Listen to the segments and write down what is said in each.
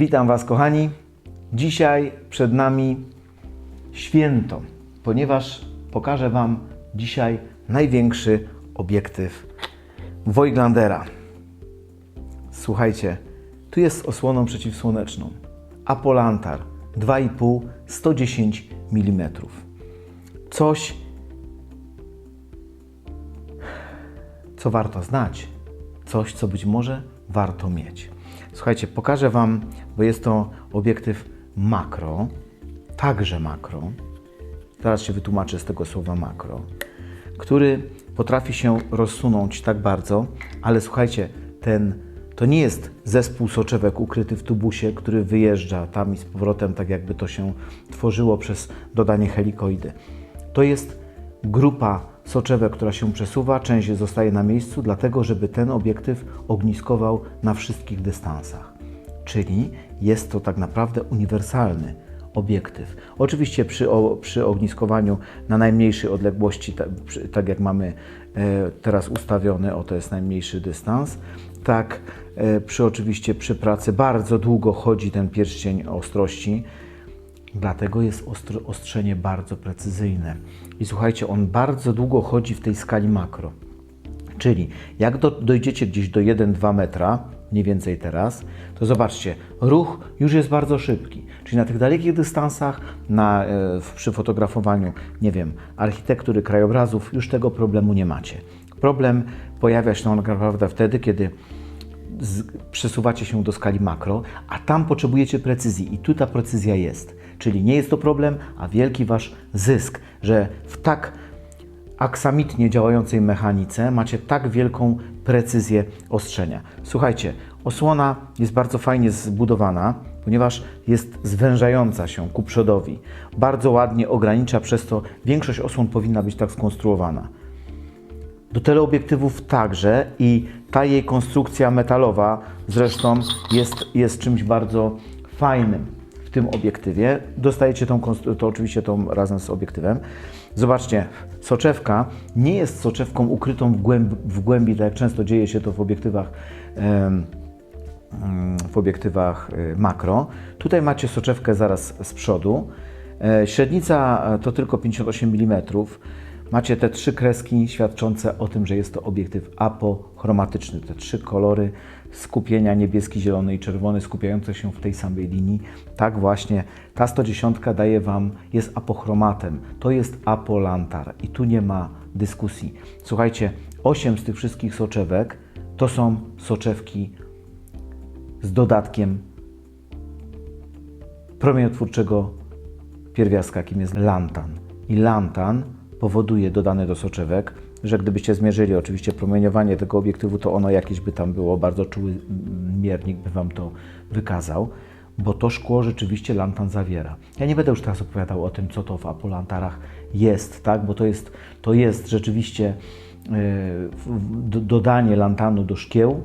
Witam Was, kochani. Dzisiaj przed nami święto, ponieważ pokażę Wam dzisiaj największy obiektyw Voiglandera. Słuchajcie, tu jest osłoną przeciwsłoneczną. Apolantar 2,5 110 mm. Coś, co warto znać, coś, co być może warto mieć. Słuchajcie, pokażę Wam, bo jest to obiektyw makro, także makro. Zaraz się wytłumaczę z tego słowa makro, który potrafi się rozsunąć tak bardzo, ale słuchajcie, ten to nie jest zespół soczewek ukryty w tubusie, który wyjeżdża tam i z powrotem, tak jakby to się tworzyło przez dodanie helikoidy. To jest grupa soczewek, która się przesuwa, część zostaje na miejscu, dlatego żeby ten obiektyw ogniskował na wszystkich dystansach. Czyli jest to tak naprawdę uniwersalny obiektyw. Oczywiście przy, o, przy ogniskowaniu na najmniejszej odległości, tak, przy, tak jak mamy e, teraz ustawione, o to jest najmniejszy dystans, tak e, przy oczywiście przy pracy bardzo długo chodzi ten pierścień ostrości, Dlatego jest ostrzenie bardzo precyzyjne. I słuchajcie, on bardzo długo chodzi w tej skali makro. Czyli jak do, dojdziecie gdzieś do 1-2 metra, mniej więcej teraz, to zobaczcie, ruch już jest bardzo szybki. Czyli na tych dalekich dystansach, na, e, przy fotografowaniu, nie wiem, architektury krajobrazów, już tego problemu nie macie. Problem pojawia się tak naprawdę wtedy, kiedy z, przesuwacie się do skali makro, a tam potrzebujecie precyzji i tu ta precyzja jest. Czyli nie jest to problem, a wielki wasz zysk, że w tak aksamitnie działającej mechanice macie tak wielką precyzję ostrzenia. Słuchajcie, osłona jest bardzo fajnie zbudowana, ponieważ jest zwężająca się ku przodowi. Bardzo ładnie ogranicza, przez to większość osłon powinna być tak skonstruowana. Do teleobiektywów także i ta jej konstrukcja metalowa zresztą jest, jest czymś bardzo fajnym w tym obiektywie. Dostajecie tą, to oczywiście tą razem z obiektywem. Zobaczcie, soczewka nie jest soczewką ukrytą w, głębi, w głębi tak jak często dzieje się to w obiektywach w obiektywach y, makro. Tutaj macie soczewkę zaraz z przodu. E, Średnica e, to tylko 58 mm. Macie te trzy kreski świadczące o tym, że jest to obiektyw apochromatyczny. Te trzy kolory skupienia niebieski, zielony i czerwony skupiające się w tej samej linii. Tak właśnie ta 110 daje Wam, jest apochromatem. To jest apolantar i tu nie ma dyskusji. Słuchajcie, 8 z tych wszystkich soczewek to są soczewki z dodatkiem promieniotwórczego pierwiastka, jakim jest lantan. I lantan powoduje dodane do soczewek, że gdybyście zmierzyli oczywiście promieniowanie tego obiektywu, to ono jakieś by tam było, bardzo czuły miernik by Wam to wykazał, bo to szkło rzeczywiście lantan zawiera. Ja nie będę już teraz opowiadał o tym, co to w apolantarach jest, tak? bo to jest, to jest rzeczywiście yy, dodanie lantanu do szkieł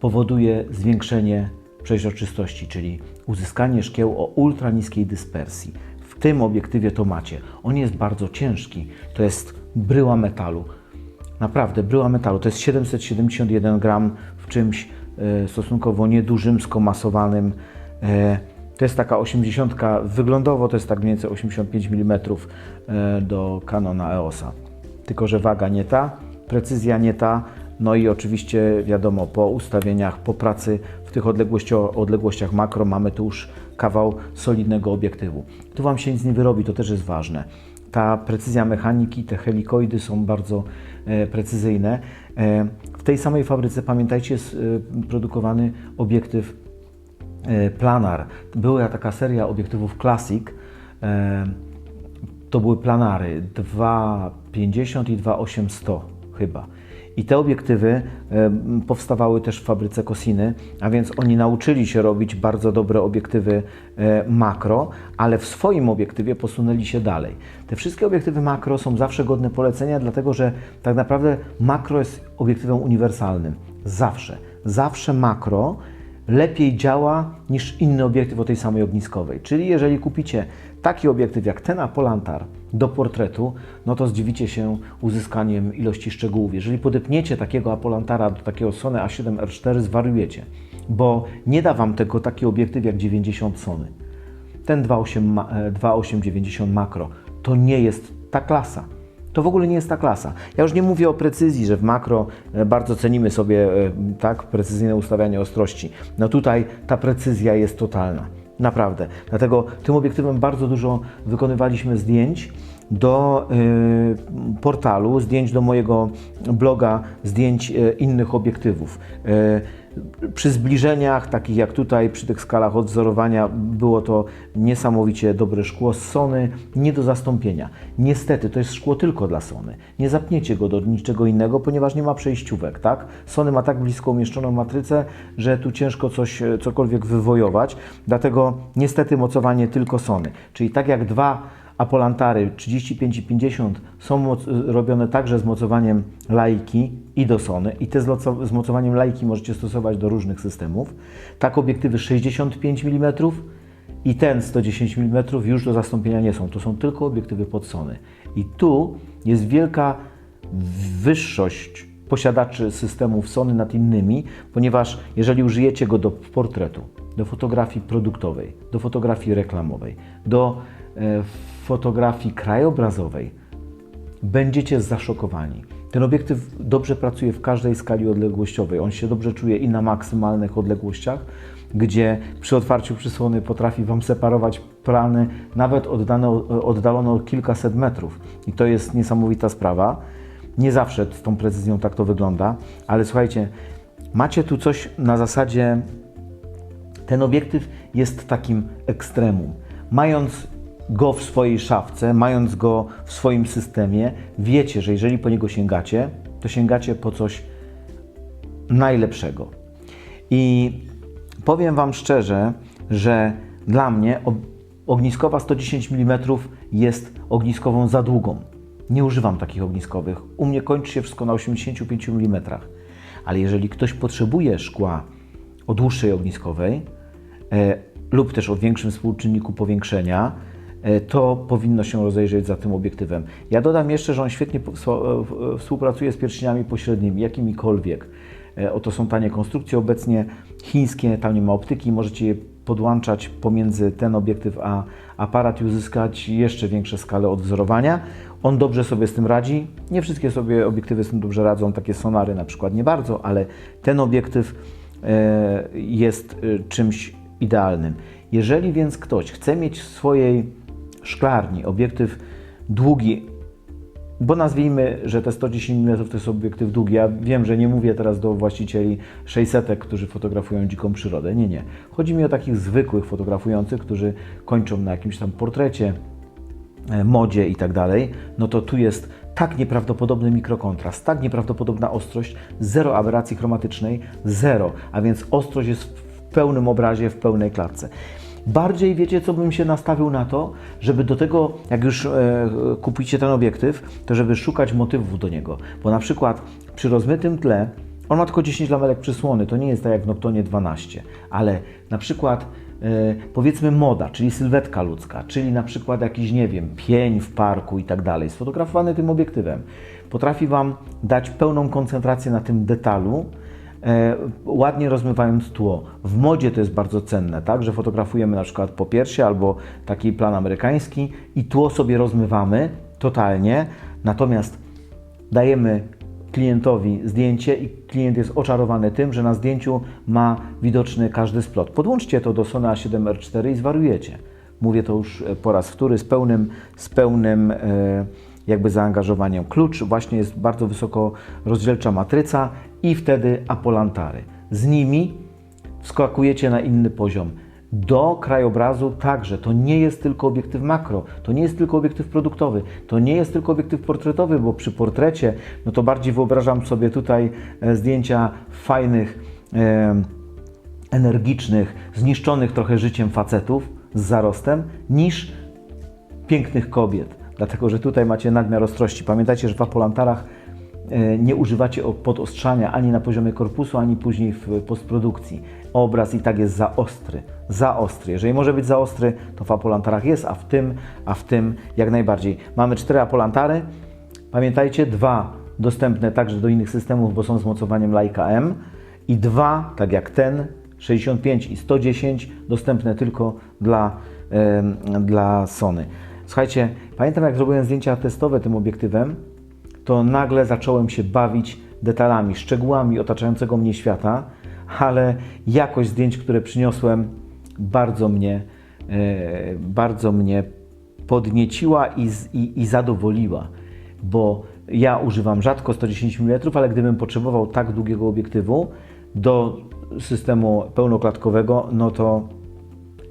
powoduje zwiększenie przeźroczystości, czyli uzyskanie szkieł o ultra niskiej dyspersji. W tym obiektywie to macie. On jest bardzo ciężki. To jest bryła metalu. Naprawdę, bryła metalu. To jest 771 gram w czymś e, stosunkowo niedużym, skomasowanym. E, to jest taka 80, wyglądowo to jest tak mniej więcej 85 mm e, do Canona EOSa. Tylko, że waga nie ta, precyzja nie ta, no i oczywiście wiadomo, po ustawieniach, po pracy w tych odległości, odległościach makro mamy tu już kawał solidnego obiektywu. Tu Wam się nic nie wyrobi, to też jest ważne. Ta precyzja mechaniki, te helikoidy są bardzo e, precyzyjne. E, w tej samej fabryce, pamiętajcie, jest e, produkowany obiektyw planar. Była taka seria obiektywów Classic. To były planary 250 i 2800 chyba. I te obiektywy e, powstawały też w fabryce Cosiny, a więc oni nauczyli się robić bardzo dobre obiektywy e, makro, ale w swoim obiektywie posunęli się dalej. Te wszystkie obiektywy makro są zawsze godne polecenia, dlatego że tak naprawdę makro jest obiektywem uniwersalnym. Zawsze. Zawsze makro lepiej działa niż inny obiektyw o tej samej ogniskowej. Czyli jeżeli kupicie taki obiektyw jak ten Apolantar do portretu, no to zdziwicie się uzyskaniem ilości szczegółów. Jeżeli podepniecie takiego Apolantara do takiego Sony A7R4, zwariujecie. bo nie da Wam tego taki obiektyw jak 90 Sony. Ten 2.8 ma- e, 2.890 makro to nie jest ta klasa. To w ogóle nie jest ta klasa. Ja już nie mówię o precyzji, że w makro e, bardzo cenimy sobie e, tak precyzyjne ustawianie ostrości. No tutaj ta precyzja jest totalna. Naprawdę. Dlatego tym obiektywem bardzo dużo wykonywaliśmy zdjęć do y, portalu, zdjęć do mojego bloga, zdjęć y, innych obiektywów. Y, przy zbliżeniach, takich jak tutaj, przy tych skalach odwzorowania, było to niesamowicie dobre szkło z Sony, nie do zastąpienia. Niestety, to jest szkło tylko dla Sony. Nie zapniecie go do niczego innego, ponieważ nie ma przejściówek, tak? Sony ma tak blisko umieszczoną matrycę, że tu ciężko coś, e, cokolwiek wywojować, dlatego niestety mocowanie tylko Sony. Czyli tak jak dwa Apolantary 35 i 50 są robione także z mocowaniem lajki i do Sony i te z, mocowaniem lajki możecie stosować do różnych systemów. Tak obiektywy 65 mm i ten 110 mm już do zastąpienia nie są. To są tylko obiektywy pod Sony. I tu jest wielka wyższość posiadaczy systemów Sony nad innymi, ponieważ jeżeli użyjecie go do portretu, do fotografii produktowej, do fotografii reklamowej, do fotografii krajobrazowej, będziecie zaszokowani. Ten obiektyw dobrze pracuje w każdej skali odległościowej. On się dobrze czuje i na maksymalnych odległościach, gdzie przy otwarciu przysłony potrafi Wam separować plany nawet oddane, oddalone o kilkaset metrów. I to jest niesamowita sprawa. Nie zawsze z tą precyzją tak to wygląda, ale słuchajcie, macie tu coś na zasadzie ten obiektyw jest takim ekstremum. Mając go w swojej szafce, mając go w swoim systemie, wiecie, że jeżeli po niego sięgacie, to sięgacie po coś najlepszego. I powiem Wam szczerze, że dla mnie ogniskowa 110 mm jest ogniskową za długą. Nie używam takich ogniskowych. U mnie kończy się wszystko na 85 mm. Ale jeżeli ktoś potrzebuje szkła o dłuższej ogniskowej e, lub też o większym współczynniku powiększenia, to powinno się rozejrzeć za tym obiektywem. Ja dodam jeszcze, że on świetnie so- e, współpracuje z pierścieniami pośrednimi, jakimikolwiek. E, Oto są tanie konstrukcje obecnie chińskie, tam nie ma optyki, możecie je podłączać pomiędzy ten obiektyw a aparat i uzyskać jeszcze większe skale odwzorowania. On dobrze sobie z tym radzi. Nie wszystkie sobie obiektywy z tym dobrze radzą, takie sonary na przykład nie bardzo, ale ten obiektyw e, jest e, czymś idealnym. Jeżeli więc ktoś chce mieć w swojej szklarni obiektyw długi, bo nazwijmy, że te 110 mm to jest obiektyw długi. Ja wiem, że nie mówię teraz do właścicieli 600, którzy fotografują dziką przyrodę. Nie, nie. Chodzi mi o takich zwykłych fotografujących, którzy kończą na jakimś tam portrecie, e, modzie i tak dalej. No to tu jest tak nieprawdopodobny mikrokontrast, tak nieprawdopodobna ostrość, zero aberracji chromatycznej, zero. A więc ostrość jest w pełnym obrazie, w pełnej klatce. Bardziej wiecie, co bym się nastawił na to, żeby do tego, jak już e, kupicie ten obiektyw, to żeby szukać motywów do niego. Bo na przykład przy rozmytym tle, on ma tylko 10 lamelek przysłony, to nie jest tak jak w Noctonie 12, ale na przykład e, powiedzmy moda, czyli sylwetka ludzka, czyli na przykład jakiś, nie wiem, pień w parku i tak dalej, sfotografowany tym obiektywem, potrafi Wam dać pełną koncentrację na tym detalu, ładnie rozmywając tło. W modzie to jest bardzo cenne, tak, że fotografujemy na przykład po piersi albo taki plan amerykański i tło sobie rozmywamy totalnie, natomiast dajemy klientowi zdjęcie i klient jest oczarowany tym, że na zdjęciu ma widoczny każdy splot. Podłączcie to do Sony A7R4 i zwariujecie. Mówię to już e, po raz wtóry z pełnym, z pełnym e, jakby zaangażowaniem. Klucz właśnie jest bardzo wysoko rozdzielcza matryca i wtedy apolantary. Z nimi wskakujecie na inny poziom. Do krajobrazu także. To nie jest tylko obiektyw makro, to nie jest tylko obiektyw produktowy, to nie jest tylko obiektyw portretowy, bo przy portrecie, no to bardziej wyobrażam sobie tutaj e, zdjęcia fajnych, energicznych, zniszczonych trochę życiem facetów z zarostem, niż pięknych kobiet. Dlatego, że tutaj macie nadmiar ostrości. Pamiętajcie, że w apolantarach nie używacie podostrzania ani na poziomie korpusu, ani później w postprodukcji. Obraz i tak jest za ostry, za ostry. Jeżeli może być za ostry, to w apolantarach jest, a w tym, a w tym jak najbardziej. Mamy cztery apolantary. Pamiętajcie, dwa dostępne także do innych systemów, bo są z mocowaniem Leica M i dwa, tak jak ten, 65 i 110 dostępne tylko dla, em, dla Sony. Słuchajcie, pamiętam jak zrobiłem zdjęcia testowe tym obiektywem, to nagle zacząłem się bawić detalami, szczegółami otaczającego mnie świata, ale jakość zdjęć, które przyniosłem, bardzo mnie, e, bardzo mnie podnieciła i, i, i zadowoliła, bo ja używam rzadko 110 mm, ale gdybym potrzebował tak długiego obiektywu do systemu pełnoklatkowego, no to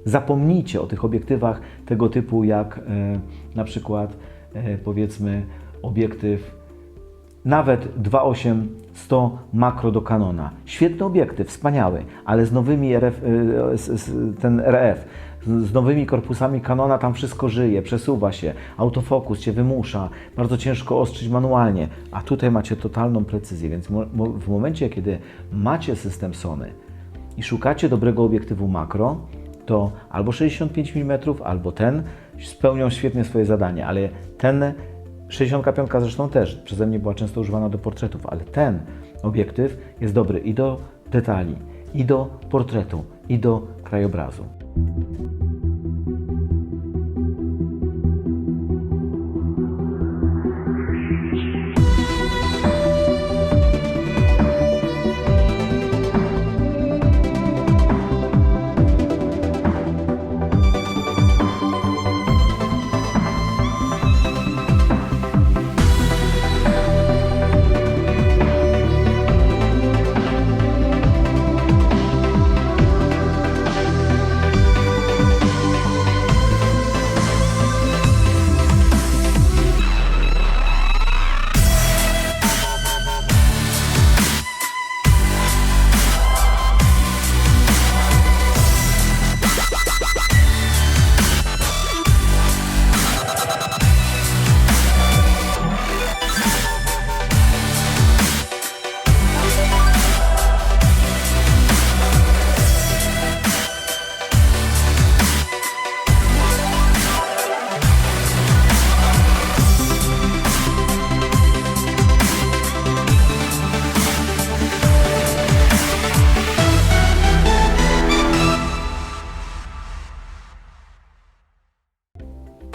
zapomnijcie o tych obiektywach tego typu jak e, na przykład e, powiedzmy obiektyw nawet 2.8 100 makro do Canona. Świetny obiektyw, wspaniały, ale z nowymi RF, y, z- ten RF, z- nowymi korpusami Canona tam wszystko żyje, przesuwa się, autofokus Cię wymusza, bardzo ciężko ostrzyć manualnie, a tutaj macie totalną precyzję, więc w momencie, kiedy macie system Sony i szukacie dobrego obiektywu makro, to albo 65 mm, albo ten spełnią świetnie swoje zadanie, ale ten 65 zresztą też przeze mnie była często używana do portretów, ale ten obiektyw jest dobry i do detali, i do portretu, i do krajobrazu.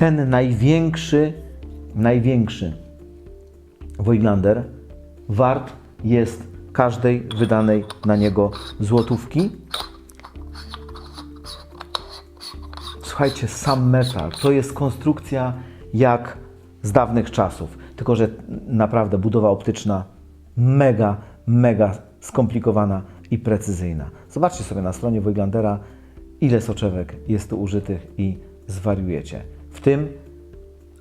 Ten największy, największy Voigtlander wart jest każdej wydanej na niego złotówki. Słuchajcie, sam metal to jest konstrukcja jak z dawnych czasów, tylko że naprawdę budowa optyczna mega, mega skomplikowana i precyzyjna. Zobaczcie sobie na stronie Voigtlandera, ile soczewek jest tu użytych i zwariujecie. Tym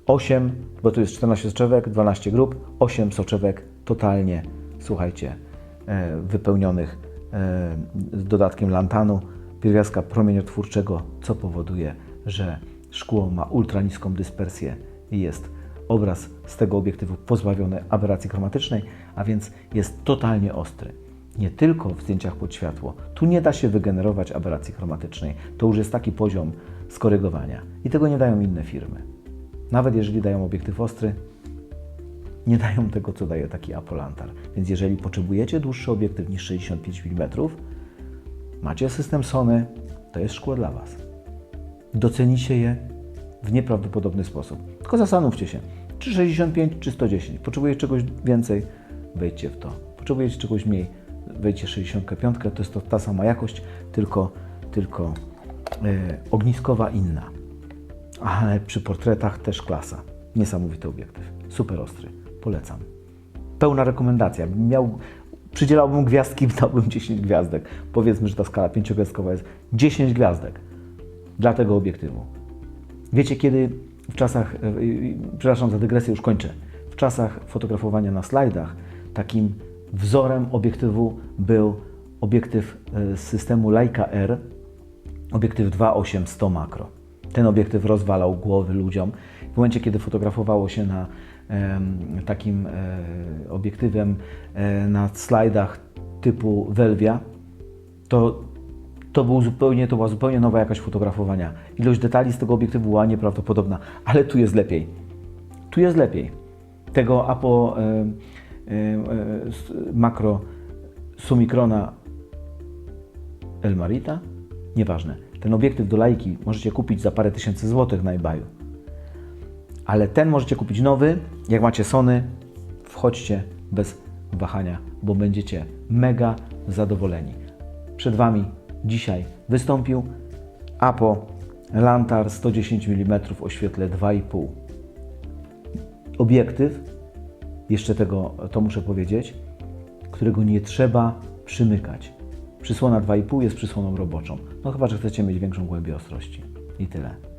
8, bo tu jest 14 soczewek, 12 grup, 8 soczewek totalnie, słuchajcie, e, wypełnionych e, z dodatkiem lantanu, pierwiastka promieniotwórczego, co powoduje, że szkło ma ultra niską dyspersję i jest obraz z tego obiektywu pozbawiony aberracji chromatycznej, a więc jest totalnie ostry. Nie tylko w zdjęciach pod światło. Tu nie da się wygenerować aberracji chromatycznej. To już jest taki poziom skorygowania. I tego nie dają inne firmy. Nawet jeżeli dają obiektyw ostry, nie dają tego, co daje taki Apolantar. Więc jeżeli potrzebujecie dłuższy obiektyw niż 65 mm, macie system Sony, to jest szkło dla Was. Docenicie je w nieprawdopodobny sposób. Tylko zastanówcie się, czy 65, czy 110. Potrzebujecie czegoś więcej, wejdźcie w to. Potrzebujecie czegoś mniej, wejdźcie 65, to jest to ta sama jakość, tylko, tylko ogniskowa inna. Ale przy portretach też klasa. Niesamowity obiektyw. Super ostry. Polecam. Pełna rekomendacja. Miał, przydzielałbym gwiazdki, dałbym 10 gwiazdek. Powiedzmy, że ta skala pięciogwiazdkowa jest 10 gwiazdek dla tego obiektywu. Wiecie, kiedy w czasach, e, e, przepraszam za dygresję, już kończę, w czasach fotografowania na slajdach takim wzorem obiektywu był obiektyw e, z systemu Leica R, obiektyw 2.8 100 makro. Ten obiektyw rozwalał głowy ludziom. W momencie, kiedy fotografowało się na takim e, obiektywem e, na slajdach typu Velvia, to, to, był zupełnie, to była zupełnie nowa jakaś fotografowania. Ilość detali z tego obiektywu była nieprawdopodobna, ale tu jest lepiej. Tu jest lepiej. Tego Apo e, s- makro Sumikrona Elmarita? Nieważne. Ten obiektyw do lajki możecie kupić za parę tysięcy złotych na eBayu. Ale ten możecie kupić nowy. Jak macie Sony, wchodźcie bez wahania, bo będziecie mega zadowoleni. Przed Wami dzisiaj wystąpił Apo Lantar 110 mm o świetle 2,5. Obiektyw, jeszcze tego to muszę powiedzieć, którego nie trzeba przymykać. Przysłona 2,5 jest przysłoną roboczą. No chyba, że chcecie mieć większą głębię ostrości. I tyle.